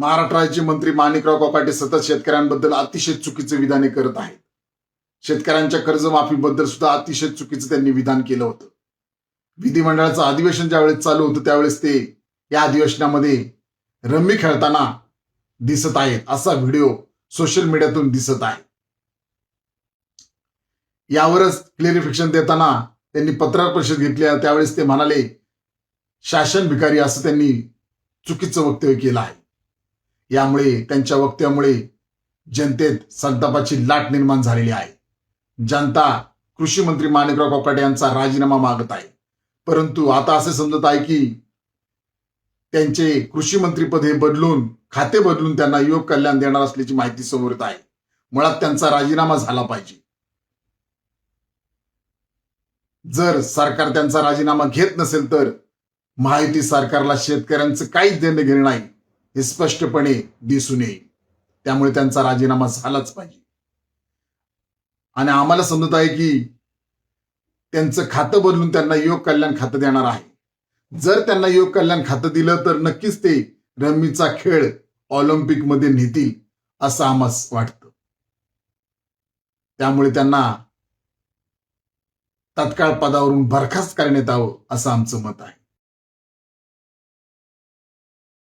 महाराष्ट्राचे मंत्री माणिकराव कोकाटे सतत शेतकऱ्यांबद्दल अतिशय चुकीचे विधाने करत आहेत. शेतकऱ्यांच्या कर्जमाफीबद्दल सुद्धा अतिशय चुकीचं त्यांनी विधान केलं होतं. विधिमंडळाचं अधिवेशन ज्यावेळेस चालू होतं त्यावेळेस ते या अधिवेशनामध्ये रम्मी खेळताना दिसत आहेत. असा व्हिडिओ सोशल मीडियातून दिसत आहे. यावरच क्लिअरिफिकेशन देताना त्यांनी पत्रकार परिषद घेतली त्यावेळेस ते म्हणाले शासन भिकारी असं त्यांनी चुकीचं वक्तव्य केलं आहे. यामुळे त्यांच्या वक्तव्यामुळे जनतेत संतापाची लाट निर्माण झालेली आहे. जनता कृषी मंत्री माणिकराव कोकाटे यांचा राजीनामा मागत आहे. परंतु आता असे समजत आहे की त्यांचे कृषी मंत्रीपद हे बदलून खाते बदलून त्यांना युवक कल्याण देणार असल्याची माहिती समोर येत आहे. मुळात त्यांचा राजीनामा झाला पाहिजे. जर सरकार त्यांचा राजीनामा घेत नसेल तर माहिती सरकारला शेतकऱ्यांचं काहीच देणं घेणं नाही. हे स्पष्टपणे दिसून येईल. त्यामुळे त्यांचा राजीनामा झालाच पाहिजे. आणि आम्हाला समजत आहे की त्यांचं खातं बदलून त्यांना योग कल्याण खातं देणार आहे. जर त्यांना योग कल्याण खातं दिलं तर नक्कीच ते रम्मीचा खेळ ऑलिम्पिकमध्ये नेतील असं आम्हास वाटतं. त्यामुळे त्यांना तत्काळ पदावरून बरखास्त करण्यात यावं असं आमचं मत आहे.